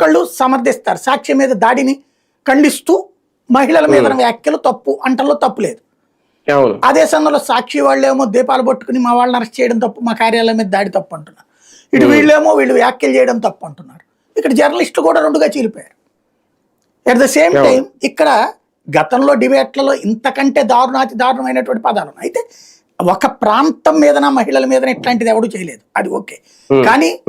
ఇంకొకళ్ళు సమర్థిస్తారు. సాక్ష్యం మీద దాడిని ఖండిస్తూ మహిళల మీద వ్యాఖ్యలు తప్పు అంటలో తప్పు లేదు. అదే సమయంలో సాక్షి వాళ్ళేమో దీపాలు పట్టుకుని మా వాళ్ళని అరెస్ట్ చేయడం తప్పు మా కార్యాలయం మీద దాడి తప్పు అంటున్నారు. ఇటు వీళ్ళేమో వీళ్ళు వ్యాఖ్యలు చేయడం తప్పు అంటున్నారు. ఇక్కడ జర్నలిస్టులు కూడా రెండుగా చీలిపోయారు. At the same. టైం ఇక్కడ గతంలో డిబేట్లలో ఇంతకంటే దారుణాతి దారుణమైనటువంటి పదాలు ఉన్నాయి. అయితే ఒక ప్రాంతం మీదన మహిళల మీద ఇట్లాంటిది ఎవడు చేయలేదు. అది ఓకే. కానీ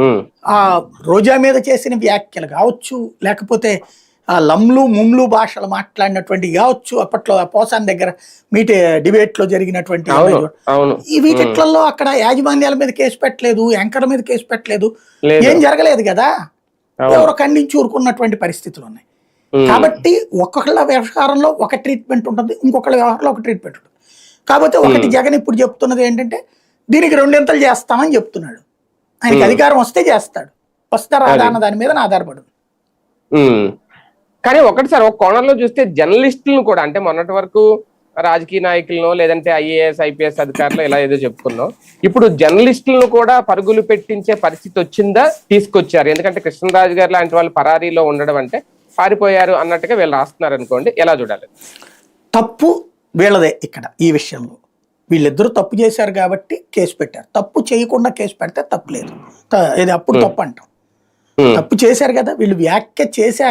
ఆ రోజా మీద చేసిన వ్యాఖ్యలు కావచ్చు లేకపోతే ఆ లమ్లు ముమ్లు భాషలు మాట్లాడినటువంటి కావచ్చు అప్పట్లో పోసాన్ దగ్గర మీటే డిబేట్లో జరిగినటువంటి ఈ వీటిట్లలో అక్కడ యాజమాన్యాల మీద కేసు పెట్టలేదు యాంకర్ మీద కేసు పెట్టలేదు. లేదు. ఏం జరగలేదు కదా. ఎవరో ఖండించి ఊరుకున్నటువంటి పరిస్థితులు ఉన్నాయి. కాబట్టి ఒక్కొక్కళ్ళ వ్యవహారంలో ఒక ట్రీట్మెంట్ ఉంటుంది ఇంకొకళ్ళ వ్యవహారంలో ఒక ట్రీట్మెంట్ ఉంటుంది. కాకపోతే ఒకటి జగన్ ఇప్పుడు చెప్తున్నది ఏంటంటే దీనికి రెండింతలు చేస్తామని చెప్తున్నాడు. ఆయనకి అధికారం వస్తే చేస్తాడు. వస్తే రాదా అన్న దాని మీద ఆధారపడు ఉమ్. కానీ ఒకటి సార్ ఒక కోణంలో చూస్తే జర్నలిస్టులను కూడా అంటే మొన్నటి వరకు రాజకీయ నాయకులను లేదంటే ఐఏఎస్ ఐపీఎస్ అధికారులు ఇలా ఏదో చెప్పుకున్నాం. ఇప్పుడు జర్నలిస్టులను కూడా పరుగులు పెట్టించే పరిస్థితి వచ్చిందా? తీసుకొచ్చారు. ఎందుకంటే కృష్ణరాజు గారు లాంటి వాళ్ళు పరారీలో ఉండడం అంటే పారిపోయారు అన్నట్టుగా వీళ్ళు రాస్తున్నారు అనుకోండి ఎలా చూడాలి? తప్పు వీళ్ళదే ఇక్కడ ఈ విషయంలో. వీళ్ళిద్దరూ తప్పు చేశారు కాబట్టి కేసు పెట్టారు. తప్పు చేయకుండా కేసు పెడితే తప్పు లేదు. ఇది అప్పుడు తప్పు అంటాం. తప్పు చేశారు కదా వీళ్ళు వ్యాఖ్య చేశారు.